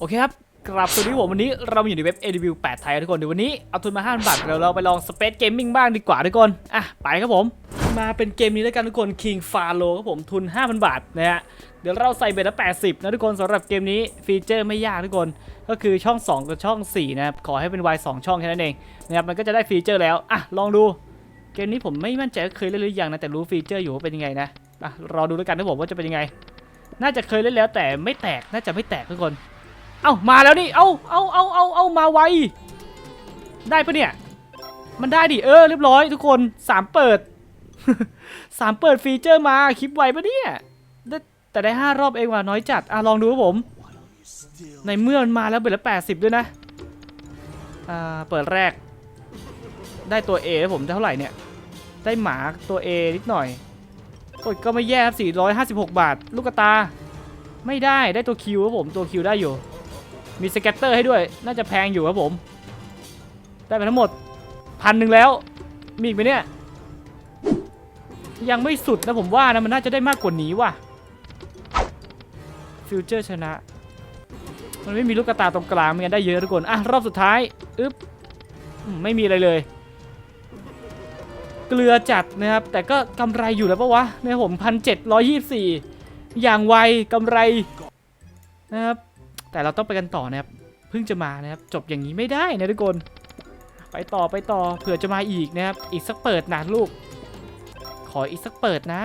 โอเคครับกลับสวัสดีผมวันนี้เราอยู่ในเว็บ AW 8 ไทยทุกคนเดี๋ยววันนี้เอาทุนมา 5 บาทเดี๋ยวเราไปลอง Space Gaming บ้างดีกว่าทุกคน อะ ไปครับผม มาเป็นเกมนี้แล้วกันทุกคน King f a l o ครับผมทุน 5,000 บาทนะฮะเดี๋ยวเราใส่เบ็ดละ 80 นะทุกคนสำหรับเกมนี้ฟีเจอร์ไม่ยากทุกคน ก็คือช่อง 2 กับช่อง 4 นะครับ ขอให้เป็น Y 2 ช่องแค่นั้นเองนะครับมันก็จะได้ฟีเจอร์แล้ว อะ ลองดู เกมนี้ผมไม่มั่นใจเคยเล่นหรือยังนะแต่รู้ฟีเจอร์อยู่ว่าเป็นยังไงนะอะรอดูแล้วกันนะผมว่าจะเป็นยังไง น่าจะเคยเล่นแล้วแต่ไม่แตกน่าจะไม่แตกทุกคน เอ้ามาแล้วนี่ เอ้าเอ้าเอ้าเอ้าเอ้ามาไว ได้ปะเนี่ย มันได้ดิ เออเรียบร้อยทุกคนสามเปิด สามเปิดฟีเจอร์มาคลิปไวปะเนี่ย แต่ได้ห้ารอบเองว่ะน้อยจัด อะลองดูครับผม ในเมื่อมันมาแล้วเบ็ดละแปดสิบด้วยนะ อ่าเปิดแรก ได้ตัว A แล้วผมได้เท่าไหร่เนี่ย ได้หมาตัว A นิดหน่อยโอ้ยก็ไม่แย่ครับ456 บาท ลูกตา ไม่ได้ได้ตัวคิวครับผมตัวคิวได้อยู่ มีสเก็ตเตอร์ให้ด้วย น่าจะแพงอยู่ครับผม ได้ไปทั้งหมดพันหนึ่งแล้ว มีอีกไหมเนี่ย ยังไม่สุดนะผมว่านะ มันน่าจะได้มากกว่านี้ว่ะ ฟิวเจอร์ชนะ มันไม่มีลูกกระตาตรงกลางมันได้เยอะทุกคน อะ รอบสุดท้าย อึ๊บ ไม่มีอะไรเลย เกลือจัดนะครับ แต่ก็กำไรอยู่แล้วปะวะเนี่ยผมพันเจ็ดร้อยยี่สี่อย่างไวกำไรนะครับ แต่เราต้องไปกันต่อนะครับเพิ่งจะมานะครับจบอย่างนี้ไม่ได้นะทุกคนไปต่อไปต่อเผื่อจะมาอีกนะครับอีกสักเปิดนะลูก ขออีกสักเปิดนะ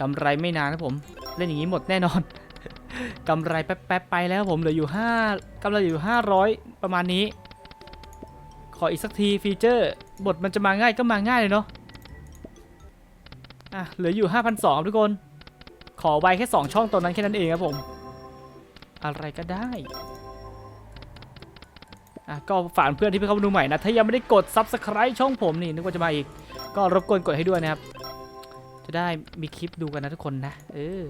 กำไรไม่นานนะผม เล่นอย่างนี้หมดแน่นอนกำไรแป๊บๆไปแล้วผมเหลืออยู่5กำไรอยู่ 500 ประมาณนี้ ขออีกสักทีฟีเจอร์ บทมันจะมาง่ายก็มาง่ายเลยเนาะ อะเหลืออยู่ 5,200ทุกคน ขอไว้แค่ 2 ช่องตอนนั้นแค่นั้นเองครับผม อะไรก็ได้อะก็ฝากเพื่อนที่เพิ่งเข้ามาดูใหม่นะ ถ้ายังไม่ได้กด Subscribe ช่องผมนี่นึกว่าจะมาอีก ก็รบกวนกดให้ด้วยนะครับ จะได้มีคลิปดูกันนะทุกคนนะ เออ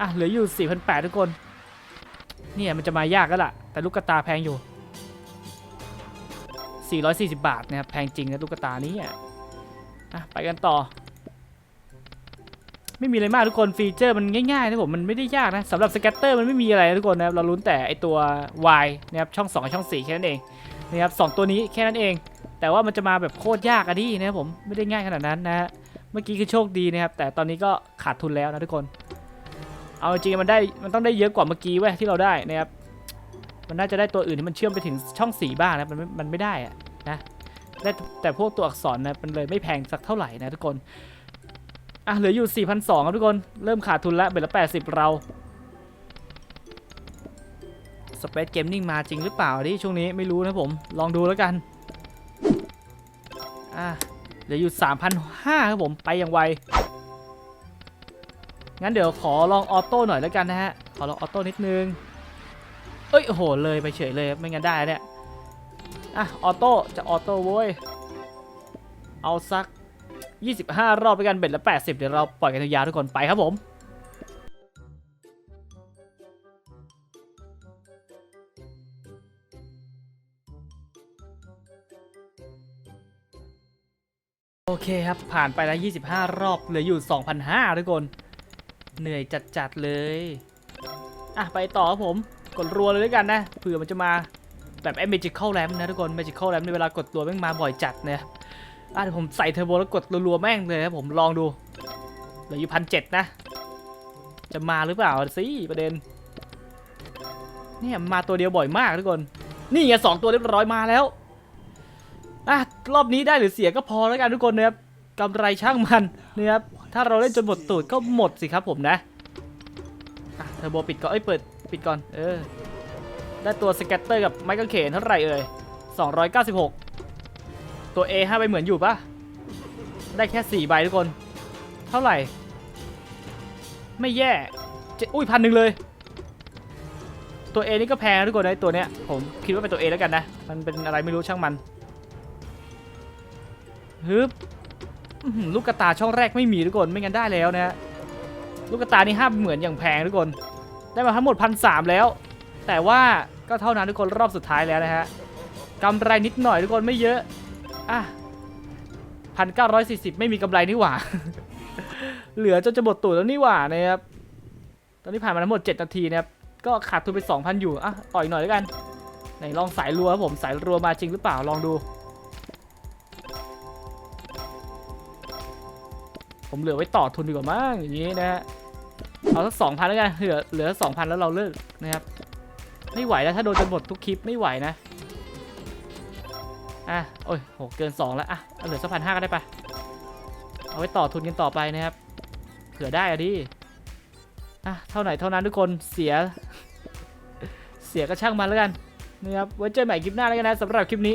อะเหลืออยู่ 4,800 ทุกคน เนี่ยมันจะมายากแล้วล่ะ แต่ลูกกระตาแพงอยู่ 440 บาทนะครับแพงจริงนะตุ๊กระตานี้อะอะไปกันต่อ ไม่มีอะไรมากทุกคนฟีเจอร์มันง่ายๆนะผมมันไม่ได้ยากนะสำหรับสแกตเตอร์มันไม่มีอะไรนะทุกคนนะครับเราลุ้นแต่ไอตัว Y นะครับช่อง2กับช่อง4แค่นั้นเองนะครับสองตัวนี้แค่นั้นเอง แต่ว่ามันจะมาแบบโคตรยากอะดินะครับผมไม่ได้ง่ายขนาดนั้นนะฮะเมื่อกี้คือโชคดีนะครับแต่ตอนนี้ก็ขาดทุนแล้วนะทุกคน เอาจริงมันได้มันต้องได้เยอะกว่าเมื่อกี้เว้ยที่เราได้นะครับมันน่าจะได้ตัวอื่นที่มันเชื่อมไปถึงช่องสีบ้างนะมันไม่มันไม่ได้อะนะได้แต่พวกตัวอักษรนะมันเลยไม่แพงสักเท่าไหร่นะทุกคน อะเหลืออยู่ 4,200 ครับทุกคน เริ่มขาดทุนแล้วเบ็ดละ80 เราสเปซเกมนิ่งมาจริงหรือเปล่าดิช่วงนี้ไม่รู้นะผม ลองดูแล้วกัน อะเหลืออยู่ 3,500 ครับผมไปอย่างไว งั้นเดี๋ยวขอลองออโต้หน่อยแล้วกันนะฮะ ขอลองออโต้นิดนึง เอ้ยโอ้โหเลยไปเฉยเลยไม่งั้นได้เนี่ย อะออโต้จะออโต้เว้ย เอาสัก 25 รอบไปกันเบ็ดละ 80 เดี๋ยวเราปล่อยกันยาวทุกคนไปครับผมโอเคครับ ผ่านไปแล้ว 25 รอบ เหลืออยู่ 2,500ทุกคน เหนื่อยจัดๆเลย อะ ไปต่อครับผม กดรัวเลยด้วยกันนะ เผื่อมันจะมาแบบไอ้ magical lamp นะทุกคน magical lamp ในเวลากดตัวแม่งมาบ่อยจัดเนี่ย อะเดี๋ยวผมใส่เทอร์โบแล้วกดรัวๆแม่งเลยครับผมลองดูเหลืออยู่พันเจ็ดนะ จะมาหรือเปล่าสิประเด็นเนี่ยมาตัวเดียวบ่อยมากทุกคน นี่ไงสองตัวเรียบร้อยมาแล้วอะรอบนี้ได้หรือเสียก็พอแล้วกันทุกคนนะครับกำไรช่างมันนะครับถ้าเราเล่นจนหมดตูดก็หมดสิครับผมนะอะเทอร์โบปิดก่อนเอ้ยเปิดปิดก่อนเออได้ตัวสเก็ตเตอร์กับไมเคิลเขนเท่าไหร่เอ่ย296 ตัว A 5ใบเหมือนอยู่ปะได้แค่4ใบทุกคน เท่าไหร่ ไม่แย่เจ็ดอุ้ยพันหนึ่งเลย ตัว A นี่ก็แพงนะทุกคนนะตัวเนี้ยผมคิดว่าเป็นตัว A แล้วกันนะ มันเป็นอะไรไม่รู้ช่างมันฮึบอื้อหือลูกกระตาช่องแรกไม่มีทุกคนไม่งั้นได้แล้วนะฮะลูกกระตานี่ห้าเหมือนอย่างแพงทุกคน ได้มาทั้งหมดพันสามแล้ว แต่ว่าก็เท่านั้นทุกคนรอบสุดท้ายแล้วนะฮะกำไรนิดหน่อยทุกคนไม่เยอะ อะพันเก้าร้อยสี่สิบไม่มีกำไรนี่หว่า เหลือจนจะหมดตูดแล้วนี่หว่านะครับ ตอนนี้ผ่านมาทั้งหมด7นาทีนะครับ ก็ขาดทุนไป2,000อยู่ อะ ต่อยหน่อยแล้วกัน ไหนลองสายรัวครับผมสายรัวมาจริงหรือเปล่า ลองดู ผมเหลือไว้ต่อทุนดีกว่ามั้งอย่างนี้นะฮะ เอาสักสองพันแล้วกัน เหลือเหลือสองพันแล้วเราเลิกนะครับ ไม่ไหวแล้วถ้าโดนจนหมดทุกคลิปไม่ไหวนะ อะโอ้ยโหเกิน 2 แล้วอะเหลือสักพันห้าก็ได้ปะเอาไว้ต่อทุนกันต่อไปนะครับ เผื่อได้อะดิอะเท่าไหร่เท่านั้นทุกคนเสีย เสียก็ช่างมันแล้วกันนะครับไว้เจอใหม่คลิปหน้าแล้วกันนะสำหรับคลิปนี้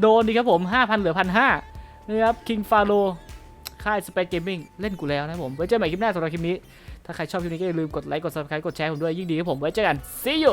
โดนดีครับผม 5,000 เหลือ1,500นะครับ King f a r o ค่าย Space Gaming เล่นกูแล้วนะผม ไว้เจอใหม่คลิปหน้าสำหรับคลิปนี้ ถ้าใครชอบคลิปนี้ก็อย่าลืมกดไลค์กด subscribe กดแชร์ผมด้วยยิ่งดีครับผมไว้เจอกัน see you